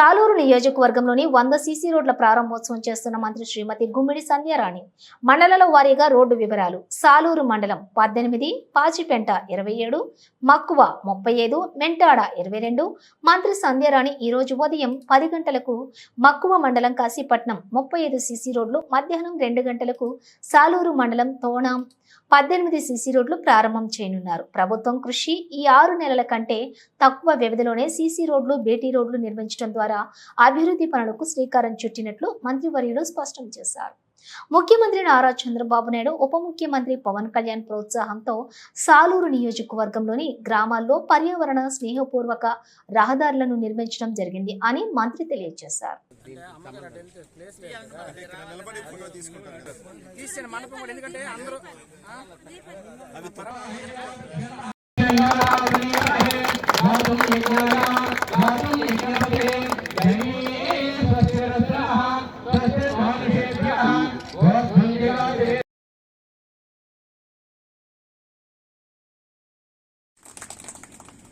సాలూరు నియోజకవర్గంలోని వంద సీసీ రోడ్ల ప్రారంభోత్సవం చేస్తున్న మంత్రి శ్రీమతి గుమ్మిడి సంధ్యారాణి మండలాల వారీగా రోడ్డు వివరాలు. సాలూరు మండలం పద్దెనిమిది పాచిపెంట ఇరవై ఏడు మక్కువ ముప్పై ఐదు మెంటాడ ఇరవై రెండు. మంత్రి సంధ్యారాణి ఈ రోజు ఉదయం పది గంటలకు మక్కువ మండలం కాశీపట్నం ముప్పై ఐదు సీసీ రోడ్లు మధ్యాహ్నం రెండు గంటలకు సాలూరు మండలం తోణాం పద్దెనిమిది సీసీ రోడ్లు ప్రారంభం చేయనున్నారు. ప్రభుత్వం కృషి ఈ ఆరు నెలల కంటే తక్కువ వ్యవధిలోనే సీసీ రోడ్లు బేటీ రోడ్లు నిర్మించడం ద్వారా అభివృద్ధి పనులకు శ్రీకారం చుట్టినట్లు మంత్రివర్యులు స్పష్టం చేశారు. ముఖ్యమంత్రి నారా చంద్రబాబు నాయుడు ఉప ముఖ్యమంత్రి పవన్ కళ్యాణ్ ప్రోత్సాహంతో సాలూరు నియోజకవర్గంలోని గ్రామాల్లో పర్యావరణ స్నేహపూర్వక రహదారులను నిర్మించడం జరిగింది అని మంత్రి తెలియజేశారు. తీసిన మండపం కూడా ఎందుకంటే అందరూ ఆ?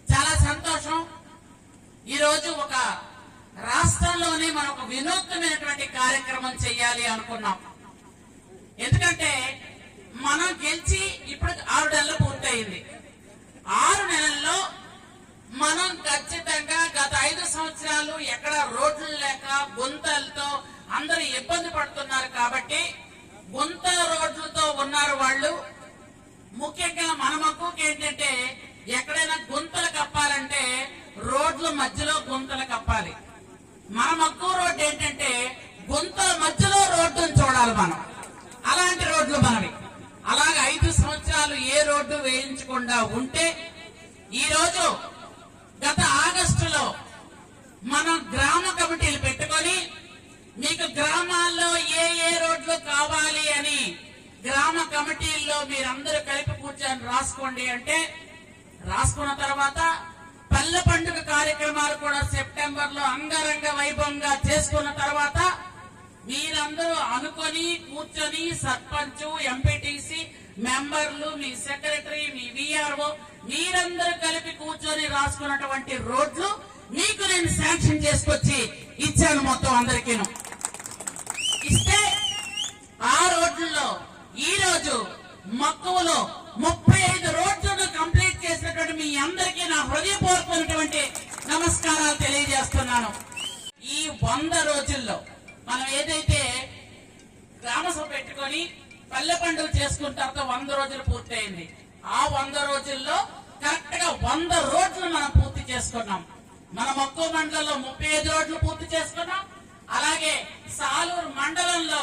చాలా సంతోషం ఈరోజు ఒక రాష్ట్రంలోనే మనం ఒక వినూత్నమైనటువంటి కార్యక్రమం చేయాలి అనుకున్నాం. ఎందుకంటే మనం గెలిచి ఇప్పుడు ఆరు నెలలు పూర్తయింది. ఆరు నెలల్లో మనం ఖచ్చితంగా గత ఐదు సంవత్సరాలు ఎక్కడ రోడ్లు లేక గుంతలతో అందరూ ఇబ్బంది పడుతున్నారు కాబట్టి గుంత రోడ్లతో ఉన్నారు వాళ్ళు. ముఖ్యంగా మన మక్కువకి ఏంటంటే ఎక్కడైనా గుంతలు కప్పాలంటే రోడ్ల మధ్యలో గుంతలు కప్పాలి. మన మక్కువ రోడ్డు ఏంటంటే గుంతల మధ్యలో రోడ్డును చూడాలి మనం. అలాంటి రోడ్లు మనవి. అలాగే ఐదు సంవత్సరాలు ఏ రోడ్డు వేయించకుండా ఉంటే ఈరోజు గత ఆగస్టులో మనం గ్రామ కమిటీలు పెట్టుకొని మీకు గ్రామాల్లో ఏ ఏ రోడ్లు కావాలి అని గ్రామ కమిటీల్లో మీరందరూ కలిపి కూర్చొని రాసుకోండి అంటే రాసుకున్న తర్వాత పల్లె పండుగ కార్యక్రమాలు కూడా సెప్టెంబర్లో అంగరంగ వైభవంగా చేసుకున్న తర్వాత మీరందరూ అనుకొని కూర్చొని సర్పంచ్ ఎంపీటీసీ మెంబర్లు మీ సెక్రటరీ మీ విఆర్ఓ మీరందరూ కలిపి కూర్చొని రాసుకున్నటువంటి రోడ్లు మీకు నేను శాంక్షన్ చేసుకొచ్చి ఇచ్చాను మొత్తం అందరికీను. ఇస్తే ఆ రోడ్లలో ఈ రోజు మక్కువలో ముప్పై ఐదు రోడ్లను కంప్లీట్ చేసినటువంటి మీ అందరికీ నా హృదయపూర్వకమైనటువంటి నమస్కారాలు తెలియజేస్తున్నాను. ఈ వంద రోజుల్లో మనం ఏదైతే గ్రామసభ పెట్టుకొని పల్లె పండుగ చేసుకున్న తర్వాత వంద రోజులు పూర్తయింది. ఆ వంద రోజుల్లో కరెక్ట్గా వంద రోడ్లు మనం పూర్తి చేసుకున్నాం. మన మక్కువ మండలంలో ముప్పై ఐదు రోడ్లు పూర్తి చేసుకున్నాం. అలాగే సాలూరు మండలంలో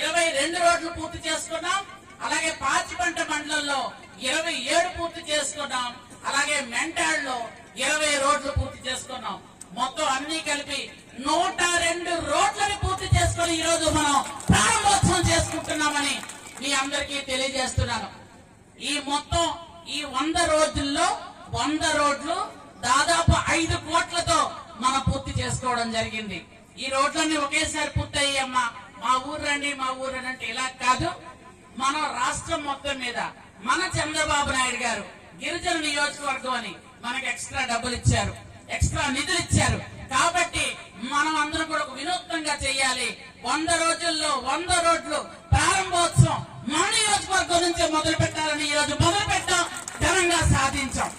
ఇరవై రెండు రోడ్లు పూర్తి చేసుకున్నాం. అలాగే పాచిపంట మండలంలో ఇరవై ఏడు పూర్తి చేసుకున్నాం. అలాగే మెంటాడ్లో ఇరవై రోడ్లు పూర్తి చేసుకున్నాం. మొత్తం అన్ని కలిపి నూట రెండు రోడ్లని పూర్తి చేసుకొని ఈ రోజు మనం ప్రారంభోత్సవం చేసుకుంటున్నామని మీ అందరికీ తెలియజేస్తున్నాను. ఈ మొత్తం ఈ వంద రోజుల్లో వంద రోడ్లు దాదాపు ఐదు కోట్లతో మనం పూర్తి చేసుకోవడం జరిగింది. ఈ రోడ్లన్నీ ఒకేసారి పూర్తయ్యమ్మా మా ఊరు రండి మా ఊరు రండి అంటే ఇలా కాదు. మనం రాష్ట్రం మొత్తం మీద మన చంద్రబాబు నాయుడు గారు గిరిజన నియోజకవర్గం అని మనకి ఎక్స్ట్రా డబ్బులు ఇచ్చారు. ఎక్స్ట్రా నిధులు ఇచ్చారు. కాబట్టి మనం అందరం కూడా వినూత్నంగా చేయాలి. వంద రోజుల్లో వంద రోడ్లు ప్రారంభోత్సవం మన నియోజకవర్గం నుంచే మొదలు పెట్టాలని ఈ రోజు మొదలు పెట్టాం. ఘనంగా సాధించాం.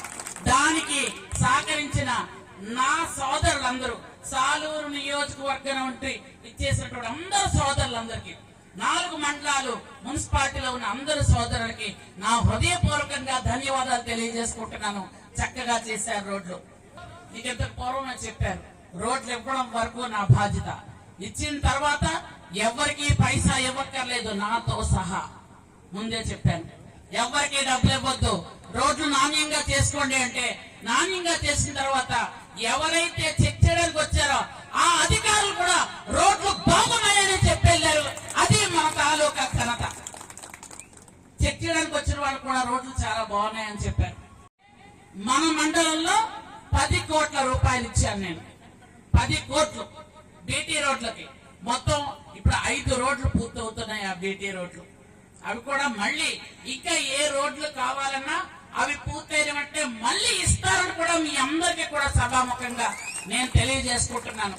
దానికి సహకరించిన నా సోదరులందరూ సాలూరు నియోజకవర్గం నుండి ఇచ్చేసినటువంటి అందరు సోదరులందరికీ నాలుగు మండలాలు మున్సిపాలిటీలో ఉన్న అందరు సోదరులకి నా హృదయపూర్వకంగా తెలియజేసుకుంటున్నాను చక్కగా చేశారు రోడ్లు. ఇక ఇంత పూర్వమే చెప్పారు. రోడ్లు ఇవ్వడం వరకు నా బాధ్యత. ఇచ్చిన తర్వాత ఎవరికి పైసా ఇవ్వక్కర్లేదు నాతో సహా. ముందే చెప్పాను. ఎవరికి డబ్బులు ఇవ్వద్దు. రోడ్లు నాణ్యంగా చేసుకోండి అంటే నాణ్యంగా చేసిన తర్వాత ఎవరైతే చెక్ చేయడానికి వచ్చారో ఆ అధికారులు కూడా రోడ్లు బాగున్నాయని చెప్పెళ్ళారు అది మన తాలూకా ఘనత. చెక్ చేయడానికి వచ్చిన వాళ్ళు కూడా రోడ్లు చాలా బాగున్నాయని చెప్పారు. మన పది కోట్ల రూపాయలు ఇచ్చాను నేను. పది కోట్లు బీటీ రోడ్లకి. మొత్తం ఇప్పుడు ఐదు రోడ్లు పూర్తవుతున్నాయి ఆ బీటీ రోడ్లు. అవి కూడా మళ్ళీ ఇంకా ఏ రోడ్లు కావాలన్నా అవి పూర్తయినట్టే మళ్ళీ ఇస్తారని కూడా మీ అందరికీ కూడా సభాముఖంగా నేను తెలియజేసుకుంటున్నాను.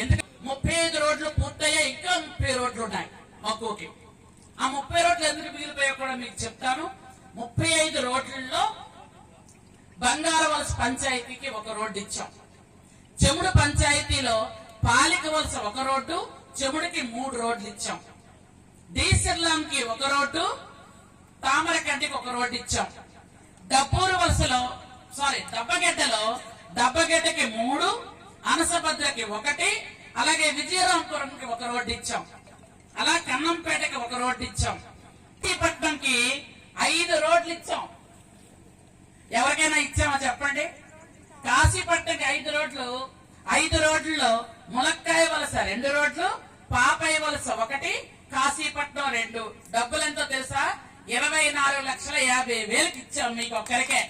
ఎందుకంటే ముప్పై ఐదు రోడ్లు పూర్తయ్యాయి ఇంకా ముప్పై రోడ్లు ఉన్నాయి మక్కువకి. ఆ ముప్పై రోడ్లు ఎందుకు మిగిలిపోయా కూడా మీకు చెప్తాను. ముప్పై ఐదు రోడ్లలో బంగారవలస పంచాయతీకి ఒక రోడ్డు ఇచ్చాం. చెముడు పంచాయతీలో పాలిక వలస ఒక రోడ్డు చెముడికి మూడు రోడ్లు ఇచ్చాం. డీసెర్లాంకి ఒక రోడ్డు తామరకంటికి ఒక రోడ్డు ఇచ్చాం. డబ్బూరు వలసలో సారీ దబ్బగడ్డలో దబ్బగడ్డకి మూడు అనసభద్రకి ఒకటి అలాగే విజయరాంపురంకి ఒక రోడ్డు ఇచ్చాం. అలా కన్నంపేటకి ఒక రోడ్డు ఇచ్చాం. పట్నంకి ఐదు రోడ్లు ఇచ్చాం. ఎవరికైనా ఇచ్చామా చెప్పండి? కాశీపట్నంకి ఐదు రోడ్లు ఐదు రోడ్లలో ములక్కాయ వలస రెండు రోడ్లు పాపయ్య వలస ఒకటి కాశీపట్నం రెండు. డబ్బులు ఎంతో తెలుసా? ఇరవై నాలుగు లక్షల యాభై వేలకు ఇచ్చాం మీకు ఒక్కరికే.